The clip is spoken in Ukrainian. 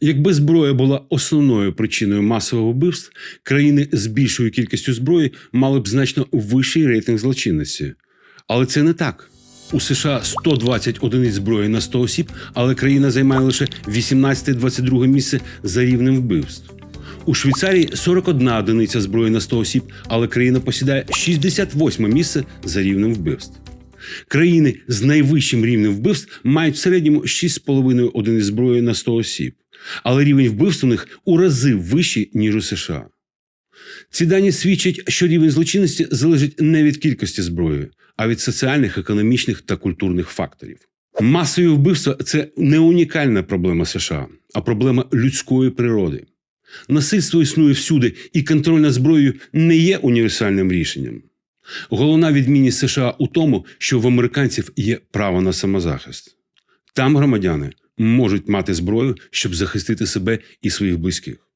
Якби зброя була основною причиною масових вбивств, країни з більшою кількістю зброї мали б значно вищий рейтинг злочинності. Але це не так. У США 120 одиниць зброї на 100 осіб, але країна займає лише 18-22 місце за рівнем вбивств. У Швейцарії 41 одиниця зброї на 100 осіб, але країна посідає 68 місце за рівнем вбивств. Країни з найвищим рівнем вбивств мають в середньому 6,5 одиниць зброї на 100 осіб, але рівень вбивств у них у рази вищий, ніж у США. Ці дані свідчать, що рівень злочинності залежить не від кількості зброї, а від соціальних, економічних та культурних факторів. Масові вбивства це не унікальна проблема США, а проблема людської природи. Насильство існує всюди, і контроль над зброєю не є універсальним рішенням. Головна відмінність США у тому, що в американців є право на самозахист. Там громадяни можуть мати зброю, щоб захистити себе і своїх близьких.